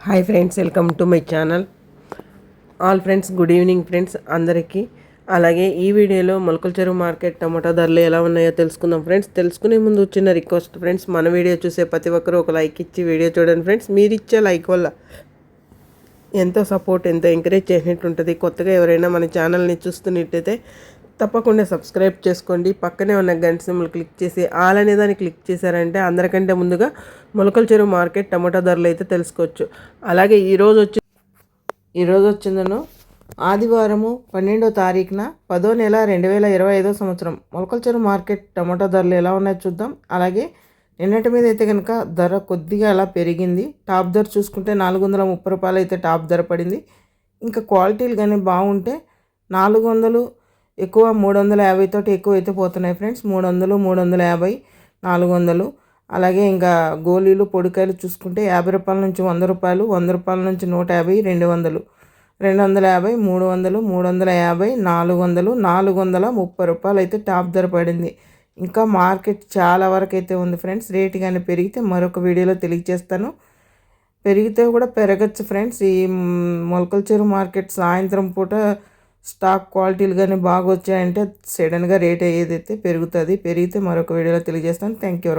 Hi friends welcome to my channel all friends good evening friends అందరికీ. అలాగే ఈ వీడియోలో మొలకల చెరువు మార్కెట్ టమాటా ధరలు ఎలా ఉన్నాయో తెలుసుకుందాం ఫ్రెండ్స్ తెలుసుకునే ముందు చిన్న రిక్వెస్ట్ ఫ్రెండ్స్ మన వీడియో చూసే ప్రతి ఒక్కరూ ఒక లైక్ ఇచ్చి వీడియో చూడండి ఫ్రెండ్స్ మీరు ఇచ్చే లైక్ వల్ల ఎంతో సపోర్ట్ ఎంతో ఎంకరేజ్ చేసినట్టు ఉంటుంది కొత్తగా ఎవరైనా మన ఛానల్ని చూస్తున్నట్టయితే తప్పకుండా సబ్స్క్రైబ్ చేసుకోండి. పక్కనే ఉన్న గంట సింబల్ క్లిక్ చేసి ఆల్ అనే దాన్ని క్లిక్ చేశారంటే అందరికంటే ముందుగా మొలకల చెరువు మార్కెట్ టమాటా ధరలు అయితే తెలుసుకోవచ్చు. అలాగే ఈరోజు వచ్చి ఈరోజు వచ్చిందను. ఆదివారము పన్నెండో తారీఖున పదో నెల రెండు వేల ఇరవై ఐదో సంవత్సరం మొలకల చెరువు మార్కెట్ టమాటా ధరలు ఎలా ఉన్నాయో చూద్దాం. అలాగే నిన్నటి మీద అయితే కనుక ధర కొద్దిగా అలా పెరిగింది. టాప్ ధర చూసుకుంటే నాలుగు వందల ముప్పై రూపాయలు అయితే టాప్ ధర పడింది. ఇంకా క్వాలిటీలు కానీ బాగుంటే నాలుగు వందలు ఎక్కువ మూడు వందల యాభై తోటి ఎక్కువ అయితే పోతున్నాయి ఫ్రెండ్స్. మూడు వందలు మూడు వందల యాభై నాలుగు వందలు అలాగే ఇంకా గోళీలు పొడికాయలు చూసుకుంటే యాభై రూపాయల నుంచి వంద రూపాయలు వంద రూపాయల నుంచి నూట యాభై రెండు వందలు రెండు వందల యాభై మూడు వందలు మూడు వందల యాభై నాలుగు వందలు నాలుగు వందల ముప్పై రూపాయలు అయితే టాప్ ధర పడింది. ఇంకా మార్కెట్ చాలా వరకు అయితే ఉంది ఫ్రెండ్స్. రేట్ కానీ పెరిగితే మరొక వీడియోలో తెలియజేస్తాను. పెరిగితే కూడా పెరగచ్చు ఫ్రెండ్స్. ఈ మొలకల చెరువు మార్కెట్ సాయంత్రం పూట స్టాక్ క్వాలిటీలు కానీ బాగా వచ్చాయంటే సడన్గా రేట్ అయ్యేదైతే పెరుగుతుంది. పెరిగితే మరొక వీడియోలో తెలియజేస్తాను. Thank you